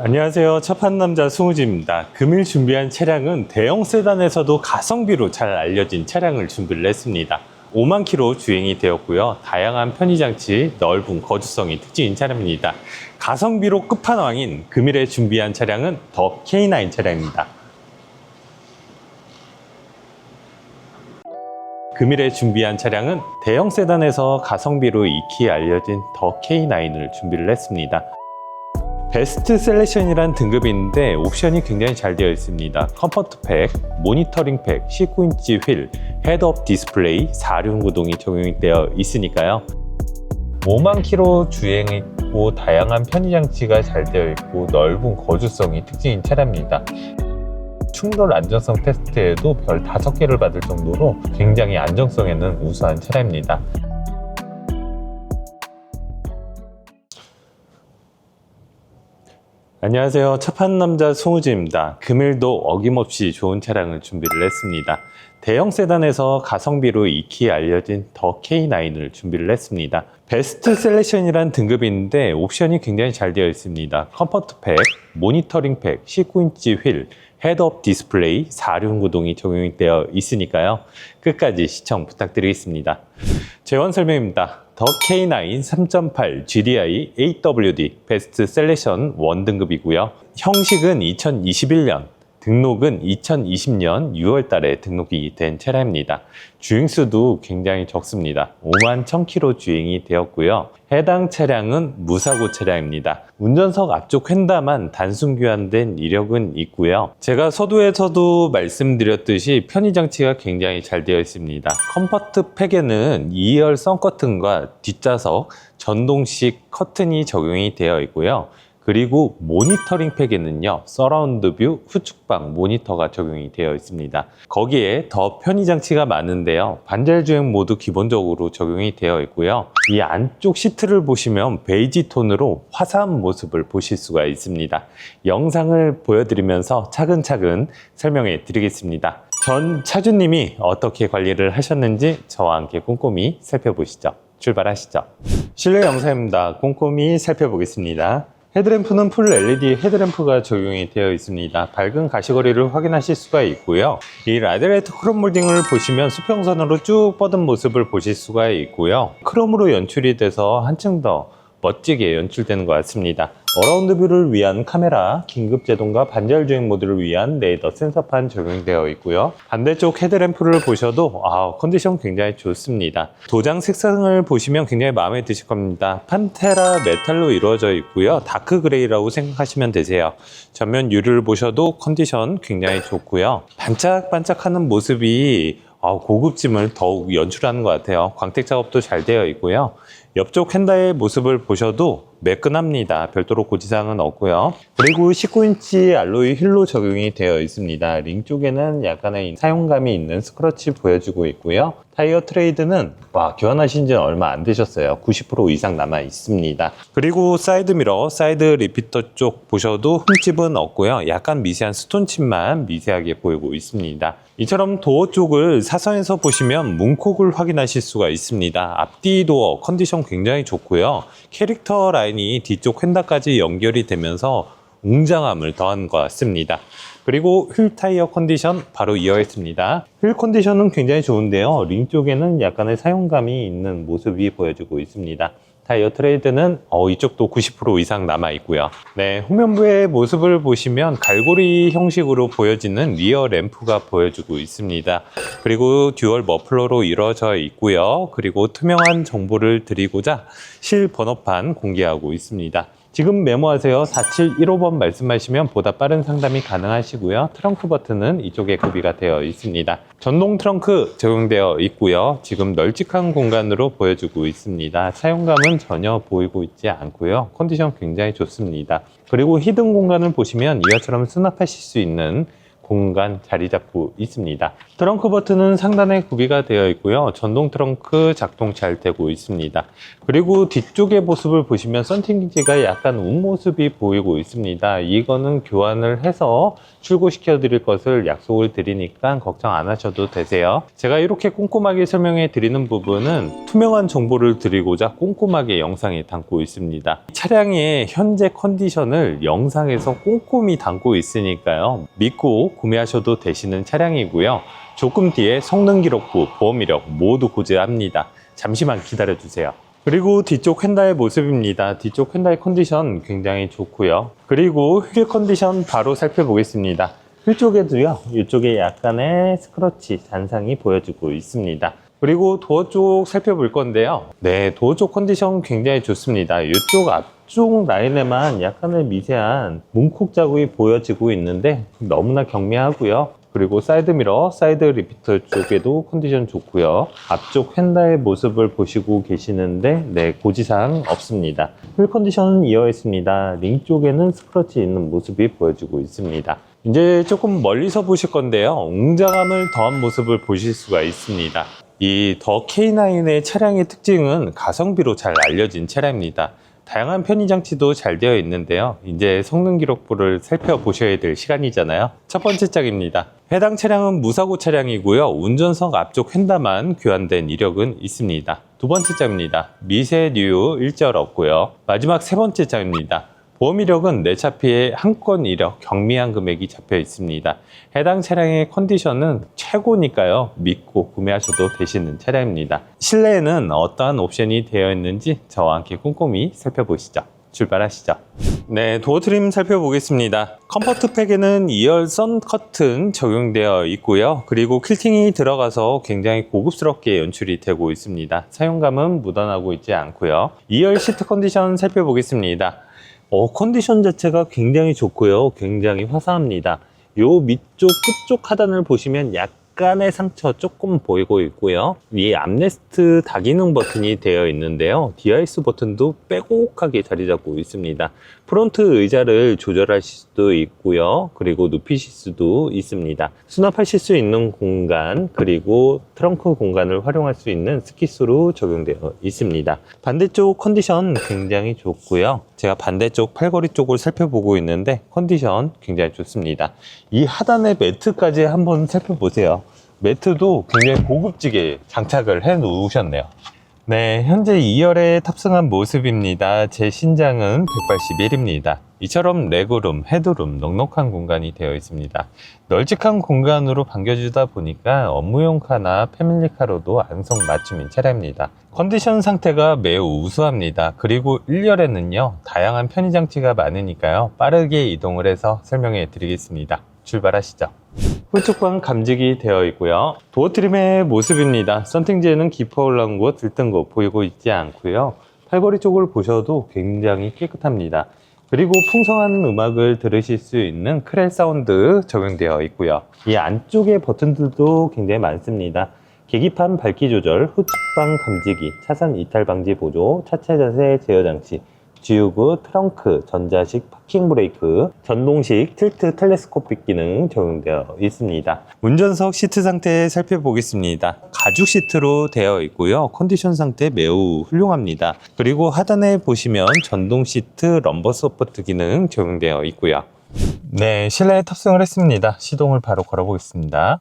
안녕하세요. 첫판 남자 송우지입니다. 금일 준비한 차량은 대형 세단에서도 가성비로 잘 알려진 차량을 준비를 했습니다. 5만 킬로 주행이 되었고요. 다양한 편의장치, 넓은 거주성이 특징인 차량입니다. 가성비로 끝판왕인 금일에 준비한 차량은 더 K9 차량입니다. 금일에 준비한 차량은 대형 세단에서 가성비로 익히 알려진 더 K9을 준비를 했습니다. 베스트 셀렉션이란 등급이 있는데 옵션이 굉장히 잘 되어 있습니다. 컴포트 팩, 모니터링 팩, 19인치 휠, 헤드업 디스플레이, 4륜 구동이 적용이 되어 있으니까요. 5만 킬로 주행했고 다양한 편의 장치가 잘 되어 있고 넓은 거주성이 특징인 차량입니다. 충돌 안정성 테스트에도 별 5개를 받을 정도로 굉장히 안정성에는 우수한 차량입니다. 안녕하세요. 첫판 남자 송우지입니다. 금일도 어김없이 좋은 차량을 준비를 했습니다. 대형 세단에서 가성비로 익히 알려진 더 K9을 준비를 했습니다. 베스트 셀렉션이란 등급이 있는데 옵션이 굉장히 잘 되어 있습니다. 컴포트 팩, 모니터링 팩, 19인치 휠, 헤드업 디스플레이, 4륜 구동이 적용이 되어 있으니까요. 끝까지 시청 부탁드리겠습니다. 재원 설명입니다. 더 K9 3.8 GDI AWD 베스트 셀렉션 1등급이고요. 형식은 2021년, 등록은 2020년 6월 달에 등록이 된 차량입니다. 주행수도 굉장히 적습니다. 5만 1000km 주행이 되었고요. 해당 차량은 무사고 차량입니다. 운전석 앞쪽 휀다만 단순 교환된 이력은 있고요. 제가 서두에서도 말씀드렸듯이 편의 장치가 굉장히 잘 되어 있습니다. 컴포트 팩에는 2열 썬커튼과 뒷좌석 전동식 커튼이 적용이 되어 있고요. 그리고 모니터링 팩에는요, 서라운드 뷰 후측방 모니터가 적용이 되어 있습니다. 거기에 더 편의 장치가 많은데요. 반절 주행 모드 기본적으로 적용이 되어 있고요. 이 안쪽 시트를 보시면 베이지 톤으로 화사한 모습을 보실 수가 있습니다. 영상을 보여드리면서 차근차근 설명해 드리겠습니다. 전 차주님이 어떻게 관리를 하셨는지 저와 함께 꼼꼼히 살펴보시죠. 출발하시죠. 실내 영상입니다. 꼼꼼히 살펴보겠습니다. 헤드램프는 풀 LED 헤드램프가 적용이 되어 있습니다. 밝은 가시거리를 확인하실 수가 있고요. 이 라디레이터 크롬 몰딩을 보시면 수평선으로 쭉 뻗은 모습을 보실 수가 있고요. 크롬으로 연출이 돼서 한층 더 멋지게 연출되는 것 같습니다. 어라운드 뷰를 위한 카메라, 긴급 제동과 반절 주행 모드를 위한 레이더 센서판 적용되어 있고요. 반대쪽 헤드램프를 보셔도 아, 컨디션 굉장히 좋습니다. 도장 색상을 보시면 굉장히 마음에 드실 겁니다. 판테라 메탈로 이루어져 있고요. 다크 그레이라고 생각하시면 되세요. 전면 유리를 보셔도 컨디션 굉장히 좋고요. 반짝반짝하는 모습이 아, 고급짐을 더욱 연출하는 것 같아요. 광택 작업도 잘 되어 있고요. 옆쪽 휀다의 모습을 보셔도 매끈합니다. 별도로 고지사항은 없고요. 그리고 19인치 알로이 휠로 적용이 되어 있습니다. 링 쪽에는 약간의 사용감이 있는 스크러치 보여주고 있고요. 타이어 트레이드는 와 교환하신 지는 얼마 안 되셨어요. 90% 이상 남아 있습니다. 그리고 사이드 미러, 사이드 리피터 쪽 보셔도 흠집은 없고요. 약간 미세한 스톤칩만 미세하게 보이고 있습니다. 이처럼 도어 쪽을 사선에서 보시면 문콕을 확인하실 수가 있습니다. 앞뒤 도어 컨디션 굉장히 좋고요. 캐릭터 라인이 뒤쪽 휀다까지 연결이 되면서 웅장함을 더한 것 같습니다. 그리고 휠 타이어 컨디션 바로 이어있습니다. 휠 컨디션은 굉장히 좋은데요. 링 쪽에는 약간의 사용감이 있는 모습이 보여지고 있습니다. 타이어 트레이드는 어, 이쪽도 90% 이상 남아 있고요. 네, 후면부의 모습을 보시면 갈고리 형식으로 보여지는 리어 램프가 보여주고 있습니다. 그리고 듀얼 머플러로 이루어져 있고요. 그리고 투명한 정보를 드리고자 실 번호판 공개하고 있습니다. 지금 메모하세요. 4715번 말씀하시면 보다 빠른 상담이 가능하시고요. 트렁크 버튼은 이쪽에 구비가 되어 있습니다. 전동 트렁크 적용되어 있고요. 지금 널찍한 공간으로 보여주고 있습니다. 사용감은 전혀 보이고 있지 않고요. 컨디션 굉장히 좋습니다. 그리고 히든 공간을 보시면 이와처럼 수납하실 수 있는 공간 자리 잡고 있습니다. 트렁크 버튼은 상단에 구비가 되어 있고요. 전동 트렁크 작동 잘 되고 있습니다. 그리고 뒤쪽의 모습을 보시면 썬팅기지가 약간 운 모습이 보이고 있습니다. 이거는 교환을 해서 출고시켜 드릴 것을 약속을 드리니까 걱정 안 하셔도 되세요. 제가 이렇게 꼼꼼하게 설명해 드리는 부분은 투명한 정보를 드리고자 꼼꼼하게 영상에 담고 있습니다. 차량의 현재 컨디션을 영상에서 꼼꼼히 담고 있으니까요. 믿고 구매하셔도 되시는 차량이고요. 조금 뒤에 성능 기록부, 보험 이력 모두 고지합니다. 잠시만 기다려 주세요. 그리고 뒤쪽 휀다의 모습입니다. 뒤쪽 휀다의 컨디션 굉장히 좋고요. 그리고 휠 컨디션 바로 살펴보겠습니다. 휠 쪽에도요. 이쪽에 약간의 스크러치 잔상이 보여지고 있습니다. 그리고 도어 쪽 살펴볼 건데요. 네, 도어 쪽 컨디션 굉장히 좋습니다. 이쪽 앞쪽 라인에만 약간의 미세한 문콕 자국이 보여지고 있는데 너무나 경미하고요. 그리고 사이드 미러, 사이드 리피터 쪽에도 컨디션 좋고요. 앞쪽 휀다의 모습을 보시고 계시는데 네, 고지사항 없습니다. 휠 컨디션은 이어 있습니다. 링 쪽에는 스크러치 있는 모습이 보여지고 있습니다. 이제 조금 멀리서 보실 건데요. 웅장함을 더한 모습을 보실 수가 있습니다. 이 더 K9의 차량의 특징은 가성비로 잘 알려진 차량입니다. 다양한 편의 장치도 잘 되어 있는데요. 이제 성능 기록부를 살펴보셔야 될 시간이잖아요. 첫 번째 짝입니다. 해당 차량은 무사고 차량이고요. 운전석 앞쪽 휀다만 교환된 이력은 있습니다. 두 번째 짝입니다. 미세류 일절 없고요. 마지막 세 번째 짝입니다. 보험 이력은 내차 피해 한 건 이력 경미한 금액이 잡혀 있습니다. 해당 차량의 컨디션은 최고니까요. 믿고 구매하셔도 되시는 차량입니다. 실내에는 어떠한 옵션이 되어 있는지 저와 함께 꼼꼼히 살펴보시죠. 출발하시죠. 네, 도어 트림 살펴보겠습니다. 컴포트 팩에는 2열 선 커튼 적용되어 있고요. 그리고 퀼팅이 들어가서 굉장히 고급스럽게 연출이 되고 있습니다. 사용감은 묻어나고 있지 않고요. 2열 시트 컨디션 살펴보겠습니다. 어, 컨디션 자체가 굉장히 좋고요. 굉장히 화사합니다. 요 밑쪽 끝쪽 하단을 보시면 약간의 상처 조금 보이고 있고요. 위에 암레스트 다기능 버튼이 되어 있는데요. DIS 버튼도 빼곡하게 자리 잡고 있습니다. 프론트 의자를 조절하실 수도 있고요. 그리고 눕히실 수도 있습니다. 수납하실 수 있는 공간, 그리고 트렁크 공간을 활용할 수 있는 스키스로 적용되어 있습니다. 반대쪽 컨디션 굉장히 좋고요. 제가 반대쪽 팔걸이 쪽을 살펴보고 있는데 컨디션 굉장히 좋습니다. 이 하단의 매트까지 한번 살펴보세요. 매트도 굉장히 고급지게 장착을 해 놓으셨네요. 네, 현재 2열에 탑승한 모습입니다. 제 신장은 181입니다. 이처럼 레그룸, 헤드룸, 넉넉한 공간이 되어 있습니다. 널찍한 공간으로 반겨주다 보니까 업무용 카나 패밀리카로도 안성 맞춤인 차량입니다. 컨디션 상태가 매우 우수합니다. 그리고 1열에는요, 다양한 편의장치가 많으니까요, 빠르게 이동을 해서 설명해 드리겠습니다. 출발하시죠. 홀쭉방 감직이 되어 있고요. 도어 트림의 모습입니다. 썬팅지에는 깊어 올라온 곳, 들뜬 곳 보이고 있지 않고요. 팔걸이 쪽을 보셔도 굉장히 깨끗합니다. 그리고 풍성한 음악을 들으실 수 있는 크렐 사운드 적용되어 있고요. 이 안쪽에 버튼들도 굉장히 많습니다. 계기판 밝기 조절, 후측방 감지기, 차선 이탈 방지 보조, 차체 자세 제어 장치, 지우구, 트렁크, 전자식 파킹 브레이크, 전동식 틸트 텔레스코픽 기능 적용되어 있습니다. 운전석 시트 상태 살펴보겠습니다. 가죽 시트로 되어 있고요. 컨디션 상태 매우 훌륭합니다. 그리고 하단에 보시면 전동 시트 럼버 서포트 기능 적용되어 있고요. 네, 실내에 탑승을 했습니다. 시동을 바로 걸어보겠습니다.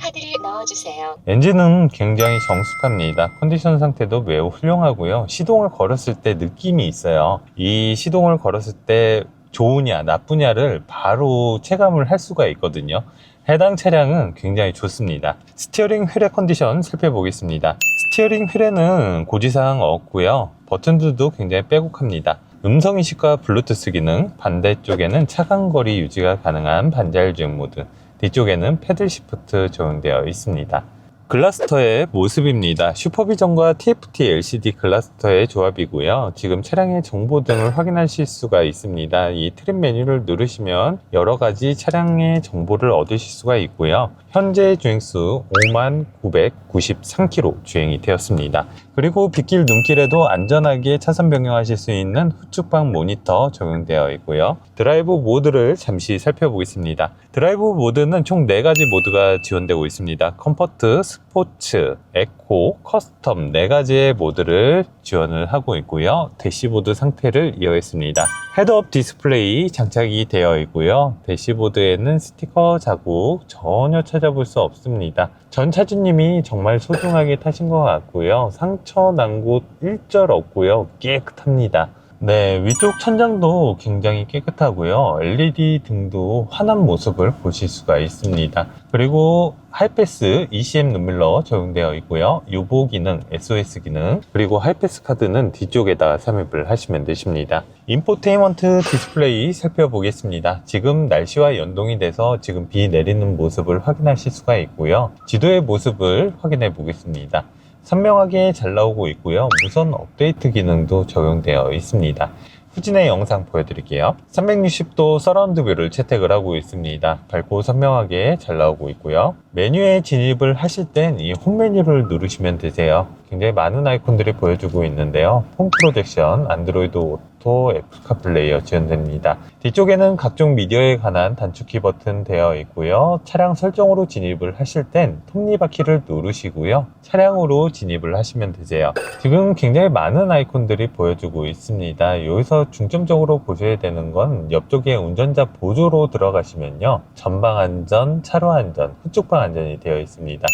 카드를 넣어주세요. 엔진은 굉장히 정숙합니다. 컨디션 상태도 매우 훌륭하고요. 시동을 걸었을 때 느낌이 있어요. 이 시동을 걸었을 때 좋으냐 나쁘냐를 바로 체감을 할 수가 있거든요. 해당 차량은 굉장히 좋습니다. 스티어링 휠의 컨디션 살펴보겠습니다. 스티어링 휠에는 고지사항 없고요. 버튼들도 굉장히 빼곡합니다. 음성인식과 블루투스 기능, 반대쪽에는 차간거리 유지가 가능한 반자율 주행 모드, 뒤쪽에는 패들 시프트 적용되어 있습니다. 글라스터의 모습입니다. 슈퍼비전과 TFT LCD 글라스터의 조합이고요. 지금 차량의 정보 등을 확인하실 수가 있습니다. 이 트림 메뉴를 누르시면 여러 가지 차량의 정보를 얻으실 수가 있고요. 현재 주행수 5만 993km 주행이 되었습니다. 그리고 빗길 눈길에도 안전하게 차선 변경하실 수 있는 후측방 모니터 적용되어 있고요. 드라이브 모드를 잠시 살펴보겠습니다. 드라이브 모드는 총 4가지 모드가 지원되고 있습니다. 컴포트, 스포츠, 에코, 커스텀 4가지의 모드를 지원을 하고 있고요. 대시보드 상태를 이어했습니다. 헤드업 디스플레이 장착이 되어 있고요. 대시보드에는 스티커 자국 전혀 찾아볼 수 없습니다. 전 차주님이 정말 소중하게 타신 것 같고요. 상처 난 곳 일절 없고요. 깨끗합니다. 네, 위쪽 천장도 굉장히 깨끗하고요. LED 등도 환한 모습을 보실 수가 있습니다. 그리고 하이패스 ECM 눈밀러 적용되어 있고요. 유보 기능, SOS 기능, 그리고 하이패스 카드는 뒤쪽에다 삽입을 하시면 되십니다. 인포테인먼트 디스플레이 살펴보겠습니다. 지금 날씨와 연동이 돼서 지금 비 내리는 모습을 확인하실 수가 있고요. 지도의 모습을 확인해 보겠습니다. 선명하게 잘 나오고 있고요. 무선 업데이트 기능도 적용되어 있습니다. 후진의 영상 보여드릴게요. 360도 서라운드 뷰를 채택을 하고 있습니다. 밝고 선명하게 잘 나오고 있고요. 메뉴에 진입을 하실 땐 이 홈 메뉴를 누르시면 되세요. 굉장히 많은 아이콘들이 보여주고 있는데요. 홈 프로젝션, 안드로이드 오토, 애플카 플레이어 지원됩니다. 뒤쪽에는 각종 미디어에 관한 단축키 버튼 되어 있고요. 차량 설정으로 진입을 하실 땐 톱니바퀴를 누르시고요. 차량으로 진입을 하시면 되세요. 지금 굉장히 많은 아이콘들이 보여주고 있습니다. 여기서 중점적으로 보셔야 되는 건 옆쪽에 운전자 보조로 들어가시면요. 전방 안전, 차로 안전, 후측방 안전이 되어 있습니다.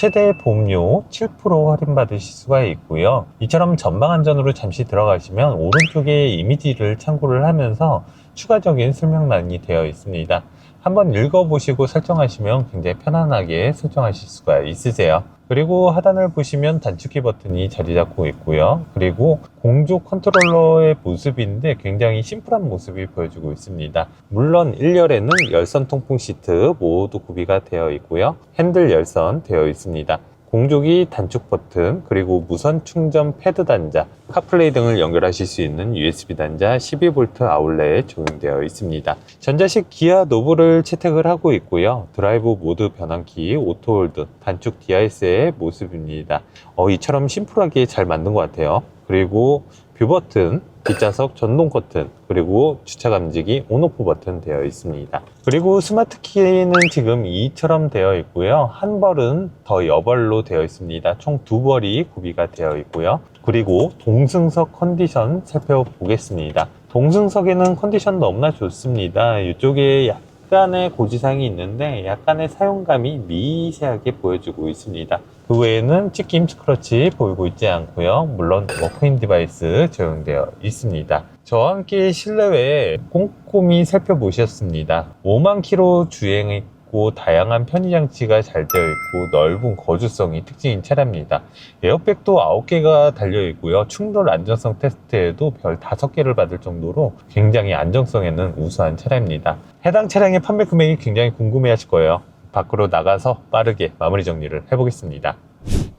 최대 보험료 7% 할인받으실 수가 있고요. 이처럼 전방 안전으로 잠시 들어가시면 오른쪽에 이미지를 참고를 하면서 추가적인 설명란이 되어 있습니다. 한번 읽어보시고 설정하시면 굉장히 편안하게 설정하실 수가 있으세요. 그리고 하단을 보시면 단축키 버튼이 자리 잡고 있고요. 그리고 공조 컨트롤러의 모습인데 굉장히 심플한 모습이 보여주고 있습니다. 물론 1열에는 열선 통풍 시트 모두 구비가 되어 있고요. 핸들 열선 되어 있습니다. 공조기 단축 버튼, 그리고 무선 충전 패드 단자, 카플레이 등을 연결하실 수 있는 USB 단자 12V 아울렛 적용되어 있습니다. 전자식 기아 노브를 채택을 하고 있고요. 드라이브 모드 변환키, 오토홀드, 단축 DRS의 모습입니다. 어, 이처럼 심플하게 잘 만든 것 같아요. 그리고 뷰 버튼, 뒷좌석 전동 커튼, 그리고 주차 감지기 온오프 버튼 되어 있습니다. 그리고 스마트 키는 지금 이처럼 되어 있고요. 한 벌은 더 여벌로 되어 있습니다. 총 두 벌이 구비가 되어 있고요. 그리고 동승석 컨디션 살펴보겠습니다. 동승석에는 컨디션 너무나 좋습니다. 이쪽에 약간의 고지상이 있는데 약간의 사용감이 미세하게 보여주고 있습니다. 그 외에는 찍힘 스크러치 보이고 있지 않고요. 물론 워크인 디바이스 적용되어 있습니다. 저와 함께 실내외 꼼꼼히 살펴보셨습니다. 5만 킬로 주행했고 다양한 편의 장치가 잘 되어 있고 넓은 거주성이 특징인 차량입니다. 에어백도 9개가 달려 있고요. 충돌 안정성 테스트에도 별 5개를 받을 정도로 굉장히 안정성에는 우수한 차량입니다. 해당 차량의 판매 금액이 굉장히 궁금해 하실 거예요. 밖으로 나가서 빠르게 마무리 정리를 해보겠습니다.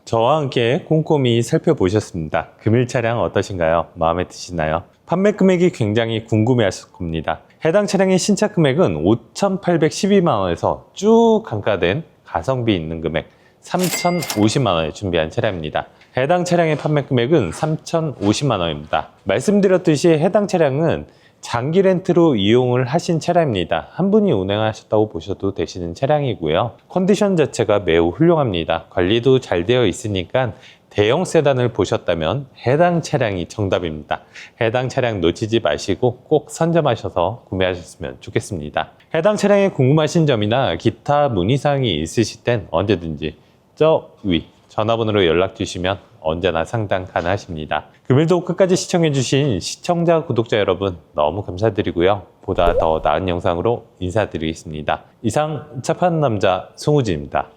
저와 함께 꼼꼼히 살펴보셨습니다. 금일 차량 어떠신가요? 마음에 드시나요? 판매 금액이 굉장히 궁금해 하실 겁니다. 해당 차량의 신차 금액은 5,812만 원에서 쭉 감가된 가성비 있는 금액 3,050만 원에 준비한 차량입니다. 해당 차량의 판매 금액은 3,050만 원입니다. 말씀드렸듯이 해당 차량은 장기 렌트로 이용을 하신 차량입니다. 한 분이 운행하셨다고 보셔도 되시는 차량이고요. 컨디션 자체가 매우 훌륭합니다. 관리도 잘 되어 있으니까 대형 세단을 보셨다면 해당 차량이 정답입니다. 해당 차량 놓치지 마시고 꼭 선점하셔서 구매하셨으면 좋겠습니다. 해당 차량에 궁금하신 점이나 기타 문의사항이 있으실 땐 언제든지 저 위 전화번호로 연락 주시면 언제나 상담 가능하십니다. 금일도 끝까지 시청해주신 시청자, 구독자 여러분 너무 감사드리고요. 보다 더 나은 영상으로 인사드리겠습니다. 이상 차 파는 남자 송우진입니다.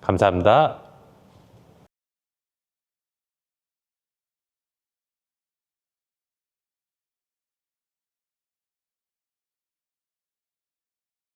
감사합니다.